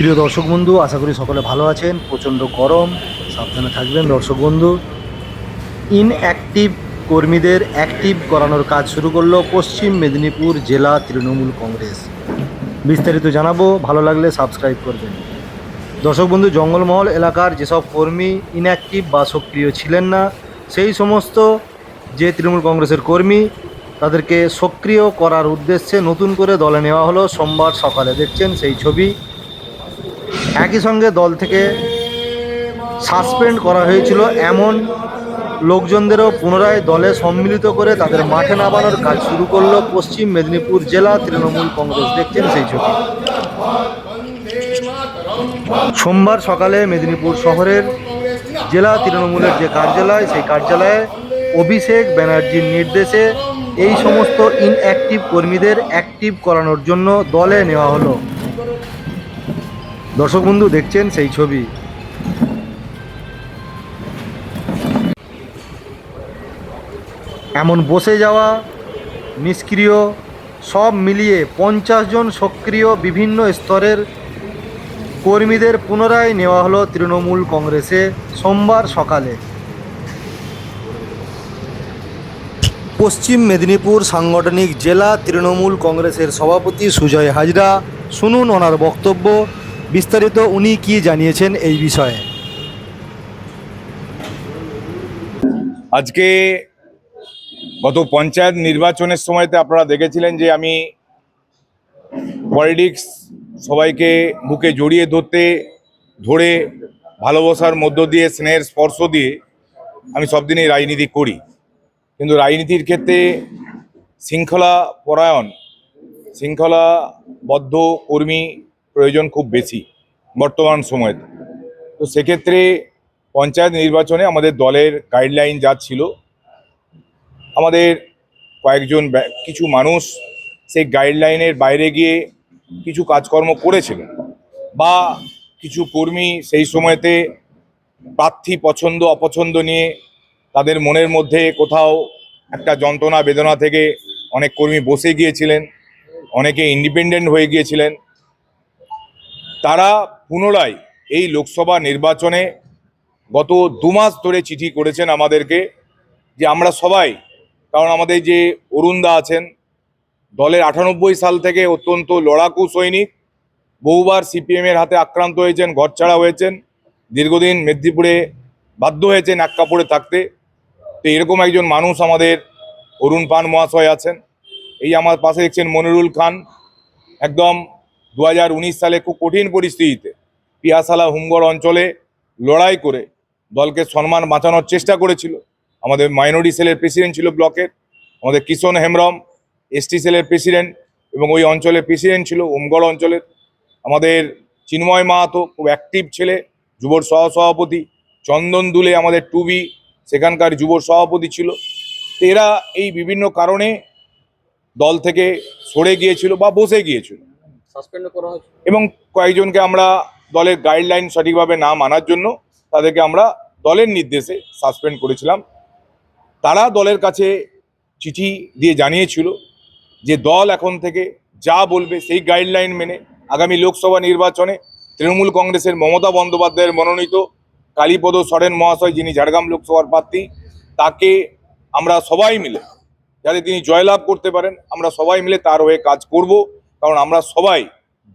প্রিয় দর্শক বন্ধু, আশা করি সকলে ভালো আছেন। প্রচণ্ড গরম, সাবধানে থাকবেন দর্শক বন্ধু। ইনঅ্যাক্টিভ কর্মীদের অ্যাক্টিভ করানোর কাজ শুরু করল পশ্চিম মেদিনীপুর জেলা তৃণমূল কংগ্রেস। বিস্তারিত জানাব, ভালো লাগলে সাবস্ক্রাইব করবেন। দর্শক বন্ধু, জঙ্গলমহল এলাকার যেসব কর্মী ইনঅ্যাক্টিভ বা সক্রিয় ছিলেন না, সেই সমস্ত যে তৃণমূল কংগ্রেসের কর্মী, তাদেরকে সক্রিয় করার উদ্দেশ্যে নতুন করে দলে নেওয়া হলো। সোমবার সকালে দেখছেন সেই ছবি। একই সঙ্গে দল থেকে সাসপেন্ড করা হয়েছিল এমন লোকজনদেরও পুনরায় দলে সম্মিলিত করে তাদের মাঠে নামানোর কাজ শুরু করল পশ্চিম মেদিনীপুর জেলা তৃণমূল কংগ্রেস। দেখছেন সেই ছবি। সোমবার সকালে মেদিনীপুর শহরের জেলা তৃণমূলের যে কার্যালয়, সেই কার্যালয়ে অভিষেক ব্যানার্জির নির্দেশে এই সমস্ত ইনঅ্যাক্টিভ কর্মীদের অ্যাক্টিভ করানোর জন্য দলে নেওয়া হলো। দর্শক বন্ধু, দেখছেন সেই ছবি। এমন বসে যাওয়া, নিষ্ক্রিয়, সব মিলিয়ে পঞ্চাশ জন সক্রিয় বিভিন্ন স্তরের কর্মীদের পুনরায় নেওয়া হলো তৃণমূল কংগ্রেসে সোমবার সকালে। পশ্চিম মেদিনীপুর সাংগঠনিক জেলা তৃণমূল কংগ্রেসের সভাপতি সুজয় হাজরা শুনুন ওনার বক্তব্য। বিস্তারিত উনি কি জানিয়েছেন এই বিষয়ে? আজকে গত পঞ্চায়েত নির্বাচনের সময়তে আপনারা দেখেছিলেন যে আমি পলিটিক্স সবাইকে বুকে জড়িয়ে ধরতে, ধরে ভালোবাসার মধ্য দিয়ে, স্নেহের স্পর্শ দিয়ে আমি সব দিনই রাজনীতি করি। কিন্তু রাজনীতির ক্ষেত্রে শৃঙ্খলা পরায়ণ শৃঙ্খলাবদ্ধ কর্মী প্রয়োজন খুব বেশি বর্তমান সময়ে। তো সেক্ষেত্রে পঞ্চায়েত নির্বাচনে আমাদের দলের গাইডলাইন যা ছিল, আমাদের কয়েকজন কিছু মানুষ সেই গাইডলাইনের বাইরে গিয়ে কিছু কাজকর্ম করেছিলেন বা কিছু কর্মী সেই সময়তে প্রার্থী পছন্দ, অপছন্দ নিয়ে তাদের মনের মধ্যে কোথাও একটা যন্ত্রণা, বেদনা থেকে অনেক কর্মী বসে গিয়েছিলেন, অনেকে ইন্ডিপেন্ডেন্ট হয়ে গিয়েছিলেন। তারা পুনরায় এই লোকসভা নির্বাচনে গত দু মাস ধরে চিঠি করেছেন আমাদেরকে যে আমরা সবাই, কারণ আমাদের যে অরুণদা আছেন, দলের আটানব্বই সাল থেকে অত্যন্ত লড়াকু সৈনিক, বহুবার সিপিএমের হাতে আক্রান্ত হয়েছেন, ঘরছাড়া হয়েছেন, দীর্ঘদিন মেদিনীপুরে বাধ্য হয়েছেন এক কাপড়ে থাকতে। তো এরকম একজন মানুষ আমাদের অরুণ পান মহাশয় আছেন। এই আমার পাশে দেখছেন মনিরুল খান। একদম দু হাজার উনিশ সালে খুব কঠিন পরিস্থিতিতে পিয়াসালা হুমগড় অঞ্চলে লড়াই করে দলকে সম্মান বাঁচানোর চেষ্টা করেছিল। আমাদের মাইনরিটি সেলের প্রেসিডেন্ট ছিল ব্লকের, আমাদের কিষণ হেমব্রম, এসটি সেলের প্রেসিডেন্ট এবং ওই অঞ্চলের প্রেসিডেন্ট ছিল ওমগড় অঞ্চলের। আমাদের চিন্ময় মাহাতো খুব অ্যাক্টিভ ছেলে যুবর সহসভাপতি, চন্দন দুলে আমাদের টুবি সেখানকার যুব সভাপতি ছিল। এরা এই বিভিন্ন কারণে দল থেকে সরে গিয়েছিল বা বসে গিয়েছিল। করা হয়েছে। এবং কয়েকজনকে আমরা দলের গাইডলাইন সঠিকভাবে না মানার জন্য তাদেরকে আমরা দলের নির্দেশে সাসপেন্ড করেছিলাম। তারা দলের কাছে চিঠি দিয়ে জানিয়েছিল যে দল এখন থেকে যা বলবে সেই গাইডলাইন মেনে আগামী লোকসভা নির্বাচনে তৃণমূল কংগ্রেসের মমতা বন্দ্যোপাধ্যায়ের মনোনীত কালীপদ সরেন মহাশয়, যিনি ঝাড়গ্রাম লোকসভার প্রার্থী, তাকে আমরা সবাই মিলে, যাতে তিনি জয়লাভ করতে পারেন, আমরা সবাই মিলে তার হয়ে কাজ করব। কারণ আমরা সবাই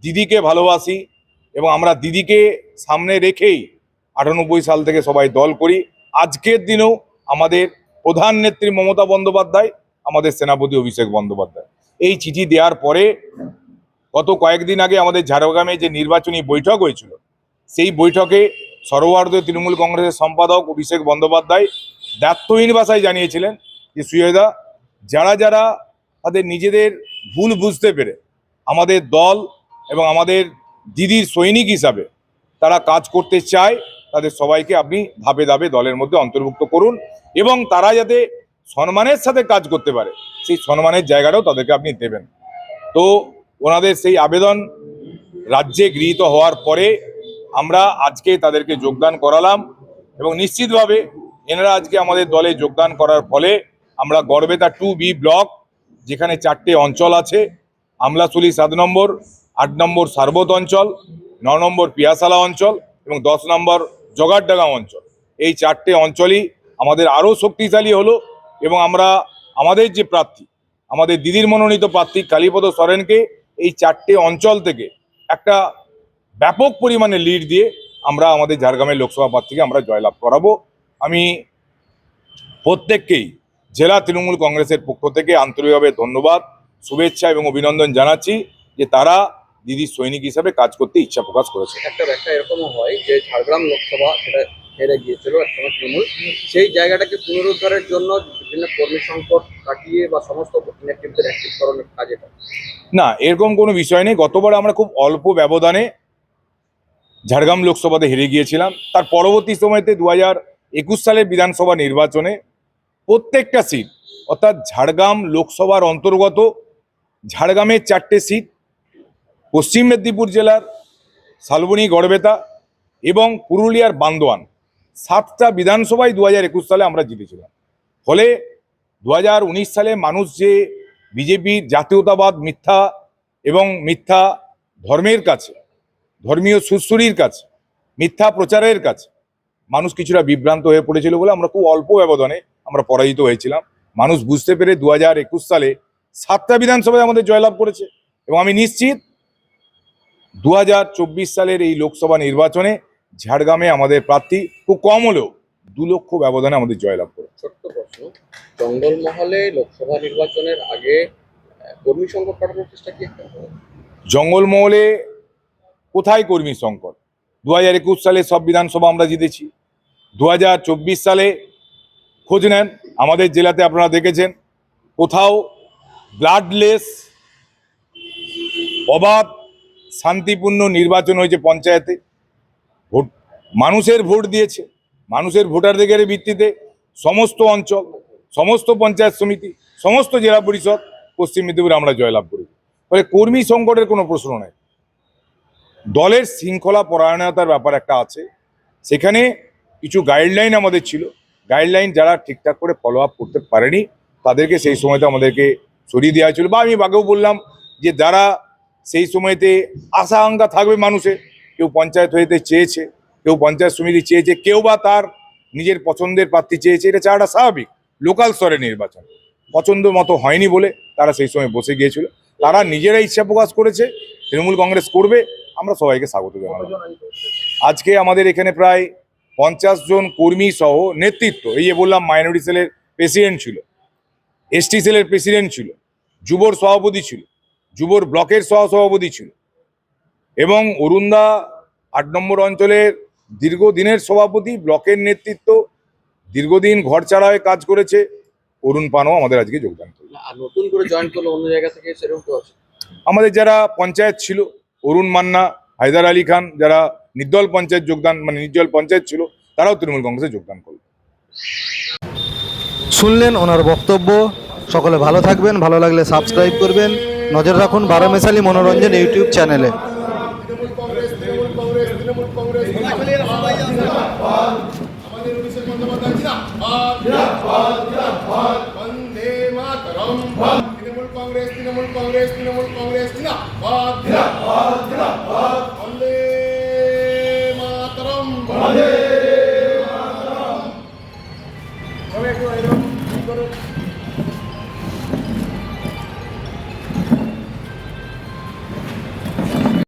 দিদিকে ভালোবাসি এবং আমরা দিদিকে সামনে রেখেই আটানব্বই সাল থেকে সবাই দল করি। আজকের দিনেও আমাদের প্রধান নেত্রী মমতা বন্দ্যোপাধ্যায়, আমাদের সেনাপতি অভিষেক বন্দ্যোপাধ্যায়। এই চিঠি দেওয়ার পরে গত কয়েকদিন আগে আমাদের ঝাড়গ্রামে যে নির্বাচনী বৈঠক হয়েছিল, সেই বৈঠকে সর্বভারতীয় তৃণমূল কংগ্রেসের সম্পাদক অভিষেক বন্দ্যোপাধ্যায় দায়িত্বহীন ভাষায় জানিয়েছিলেন যে সুয়েদা যারা যারা তাদের নিজেদের ভুল বুঝতে পেরে আমাদের দল এবং আমাদের দিদির সৈনিক হিসাবে তারা কাজ করতে চায়, তাদের সবাইকে আপনি ধাপে ধাপে দলের মধ্যে অন্তর্ভুক্ত করুন এবং তারা যাতে সম্মানের সাথে কাজ করতে পারে, সেই সম্মানের জায়গাটাও তাদেরকে আপনি দেবেন। তো ওনাদের সেই আবেদন রাজ্যে গৃহীত হওয়ার পরে আমরা আজকে তাদেরকে যোগদান করালাম এবং নিশ্চিতভাবে এনারা আজকে আমাদের দলে যোগদান করার ফলে আমরা গড়বেতা টু বি ব্লক, যেখানে চারটে অঞ্চল আছে আমলাশুলি সাত নম্বর, আট নম্বর সার্বত অঞ্চল, ন নম্বর পিয়াসালা অঞ্চল এবং দশ নম্বর জগারডাঙ্গা অঞ্চল। এই চারটে অঞ্চলই আমাদের আরও শক্তিশালী হলো এবং আমরা আমাদের যে প্রার্থী, আমাদের দিদির মনোনীত প্রার্থী কালীপদ সরেনকে এই চারটে অঞ্চল থেকে একটা ব্যাপক পরিমাণে লিড দিয়ে আমরা আমাদের ঝাড়গ্রামের লোকসভা প্রার্থীকে আমরা জয়লাভ করাবো। আমি প্রত্যেককেই জেলা তৃণমূল কংগ্রেসের পক্ষ থেকে আন্তরিকভাবে ধন্যবাদ। শুভেচ্ছা এবং অভিনন্দন জানাচ্ছি যে তারা দিদির সৈনিক হিসাবে কাজ করতে ইচ্ছা প্রকাশ করেছে। একটা ব্যাখ্যা এরকমও হয় যে ঝাড়গ্রাম লোকসভা সেটা হেরে গিয়েছিল একসময় তৃণমূল। সেই জায়গাটাকে পুনরুদ্ধারের জন্য বিভিন্ন কর্মী সংকট কাটিয়ে বা সমস্ত ইনঅ্যাক্টিভদের অ্যাক্টিভ করানোর কাজে এটা। না এরকম কোনো বিষয় নেই। গতবার আমরা খুব অল্প ব্যবধানে ঝাড়গ্রাম লোকসভাতে হেরে গিয়েছিলাম। তার পরবর্তী সময়তে দু হাজার একুশ সালের বিধানসভা নির্বাচনে প্রত্যেকটা সিট অর্থাৎ ঝাড়গ্রাম লোকসভার অন্তর্গত ঝাড়গ্রামের চারটে সিট পশ্চিম মেদিনীপুর জেলার শালবনী, গড়বেতা এবং পুরুলিয়ার বান্দোয়ান। সাতটা বিধানসভায় দু হাজার একুশ সালে আমরা জিতেছিলাম। ফলে দু হাজার উনিশ সালে মানুষ যে বিজেপির জাতীয়তাবাদ, মিথ্যা এবং মিথ্যা ধর্মের কাছে, ধর্মীয় সুশ্রুরির কাছে, মিথ্যা প্রচারের কাছে মানুষ কিছুটা বিভ্রান্ত হয়ে পড়েছিল বলে আমরা খুব অল্প ব্যবধানে আমরা পরাজিত হয়েছিলাম। মানুষ বুঝতে পেরে দু হাজার একুশ সালে সাতটা বিধানসভায় আমাদের জয়লাভ করেছে এবং আমি নিশ্চিত দু হাজার চব্বিশ সালের এই লোকসভা নির্বাচনে ঝাড়গ্রামে আমাদের প্রার্থী খুব কম হলেও দু লক্ষ ব্যবধানে আমাদের জয়লাভ করে। ছোট্ট প্রশ্ন জঙ্গলমহলে লোকসভা নির্বাচনের আগে কর্মী সংকট কাটানোর চেষ্টা কি? জঙ্গলমহলে কোথায় কর্মী সংকট? দু হাজার একুশ সালে সব বিধানসভা আমরা জিতেছি। দু চব্বিশ সালে খোঁজ নেন। আমাদের জেলাতে আপনারা দেখেছেন। কোথাও ব্লাডলেস অবাধ, শান্তিপূর্ণ নির্বাচন হয়েছে পঞ্চায়েতে। ভোট, মানুষের ভোট দিয়েছে। মানুষের ভোটাধিকারের ভিত্তিতে সমস্ত অঞ্চল, সমস্ত পঞ্চায়েত সমিতি, সমস্ত জেলা পরিষদ পশ্চিম মেদিনীপুরে আমরা জয়লাভ করি ফলে কর্মী সংকটের কোনো প্রশ্ন নেই। দলের শৃঙ্খলা পরায়ণতার ব্যাপার একটা আছে। সেখানে কিছু গাইডলাইন আমাদের ছিল। গাইডলাইন যারা ঠিকঠাক করে ফলো আপ করতে পারেনি, তাদেরকে সেই সময়তে আমাদেরকে সরিয়ে দেওয়া হয়েছিল। বা আমি আগেও বললাম যে যারা সেই সময়তে আশা আঙ্কা থাকবে মানুষের, কেউ পঞ্চায়েত হইতে চেয়েছে, কেউ পঞ্চায়েত সমিতি চেয়েছে, কেউ বা তার নিজের পছন্দের প্রার্থী চেয়েছে, এটা চাওয়াটা স্বাভাবিক। লোকাল স্তরে নির্বাচন। পছন্দ মতো হয়নি বলে তারা সেই সময় বসে গিয়েছিল। তারা নিজেরা ইচ্ছা প্রকাশ করেছে, তৃণমূল কংগ্রেস করবে, আমরা সবাইকে স্বাগত জানাব। আজকে আমাদের এখানে প্রায় পঞ্চাশ জন কর্মী সহ নেতৃত্ব, এই যে বললাম মাইনরিটি সেলের প্রেসিডেন্ট ছিল এসটি সেলের প্রেসিডেন্ট ছিল যুবর সভাপতি ছিল যুবর ব্লকের সহ সভাপতি ছিল এবং অরুণদা আট নম্বর অঞ্চলের দীর্ঘদিনের সভাপতি ব্লকের নেতৃত্ব দীর্ঘদিন ঘর ছাড়া হয়ে কাজ করেছে। অরুণ পানও আমাদের আজকে যোগদান আর নতুন করে জয়েন করল অন্য জায়গা থেকে সেরকম কেউ আছে। আমাদের যারা পঞ্চায়েত ছিল অরুণ মান্না হায়দার আলী খান যারা নির্দল পঞ্চায়েত যোগদান মানে নির্দল পঞ্চায়েত ছিল তারাও তৃণমূল কংগ্রেসে যোগদান করল। শুনলেন ওনার বক্তব্য। সকলে ভালো থাকবেন, ভালো লাগলে সাবস্ক্রাইব করবেন। নজর রাখুন বারামেশালি মনোরঞ্জন ইউটিউব চ্যানেলে। তৃণমূল কংগ্রেস তৃণমূল কংগ্রেস তৃণমূল কংগ্রেস